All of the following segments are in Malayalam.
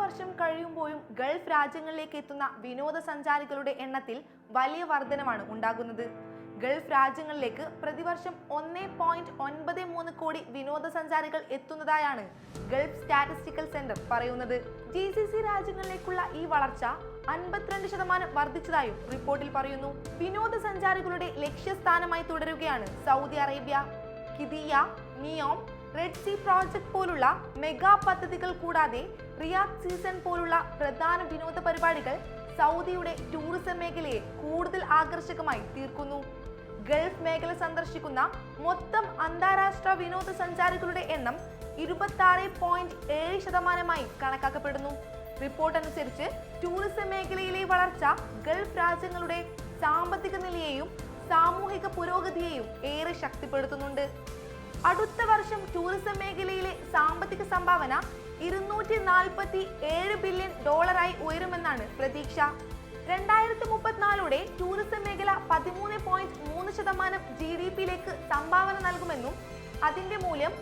വർഷം കഴിയുമ്പോഴും ഗൾഫ് രാജ്യങ്ങളിലേക്ക് എത്തുന്ന വിനോദസഞ്ചാരികളുടെ എണ്ണത്തിൽ വലിയ വർധനമാണ് ഉണ്ടാകുന്നത്. ഗൾഫ് രാജ്യങ്ങളിലേക്ക് പ്രതിവർഷം ഒന്നേ പോയിന്റ് ഒൻപത് മൂന്ന് കോടി വിനോദസഞ്ചാരികൾ എത്തുന്നതായാണ് ഗൾഫ് സ്റ്റാറ്റിസ്റ്റിക്കൽ സെന്റർ പറയുന്നത്. ജി സി സി രാജ്യങ്ങളിലേക്കുള്ള ഈ വളർച്ച അൻപത്തിരണ്ട് ശതമാനം വർദ്ധിച്ചതായും റിപ്പോർട്ടിൽ പറയുന്നു. വിനോദസഞ്ചാരികളുടെ ലക്ഷ്യസ്ഥാനമായി തുടരുകയാണ് Saudi Arabia. Qiddiya Neom Red Sea project പോലുള്ള മെഗാ പദ്ധതികൾ കൂടാതെ റിയാദ് സീസൺ പോലുള്ള പ്രധാന വിനോദ പരിപാടികൾ സൗദിയുടെ ടൂറിസം മേഖലയെ കൂടുതൽ ആകർഷകമായി തീർക്കുന്നു. ഗൾഫ് മേഖല സന്ദർശിക്കുന്ന മൊത്തം അന്താരാഷ്ട്ര വിനോദസഞ്ചാരികളുടെ എണ്ണം ഇരുപത്തി ആറ് പോയിന്റ് ഏഴ് ശതമാനമായി കണക്കാക്കപ്പെടുന്നു. റിപ്പോർട്ട് അനുസരിച്ച് ടൂറിസം മേഖലയിലെ വളർച്ച ഗൾഫ് രാജ്യങ്ങളുടെ സാമ്പത്തിക നിലയെയും സാമൂഹിക പുരോഗതിയെയും ഏറെ ശക്തിപ്പെടുത്തുന്നുണ്ട്. അടുത്ത വർഷം ടൂറിസം മേഖലയിലെ സാമ്പത്തിക സംഭാവന ഇരുന്നൂറ്റി നാൽപ്പത്തി ഏഴ് ബില്യൺ ഡോളറായി ഉയരുമെന്നാണ് പ്രതീക്ഷ. രണ്ടായിരത്തി മുപ്പത്തിനാലോടെ ടൂറിസം മേഖല പതിമൂന്ന് പോയിന്റ് മൂന്ന് ശതമാനം ജി ഡി പിയിലേക്ക് സംഭാവന നൽകുമെന്നും അതിന്റെ മൂല്യം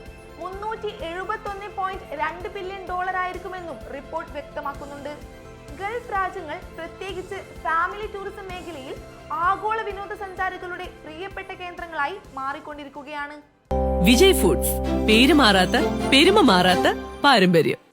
മുന്നൂറ്റി എഴുപത്തി ഒന്ന് പോയിന്റ് രണ്ട് ബില്യൺ ഡോളർ ആയിരിക്കുമെന്നും റിപ്പോർട്ട് വ്യക്തമാക്കുന്നുണ്ട്. ഗൾഫ് രാജ്യങ്ങൾ പ്രത്യേകിച്ച് ഫാമിലി ടൂറിസം മേഖലയിൽ ആഗോള വിനോദസഞ്ചാരികളുടെ പ്രിയപ്പെട്ട കേന്ദ്രങ്ങളായി മാറിക്കൊണ്ടിരിക്കുകയാണ്. വിജയ് ഫുഡ്സ് പേര് മാറാത്ത പെരുമ മാറാത്ത പാരമ്പര്യം.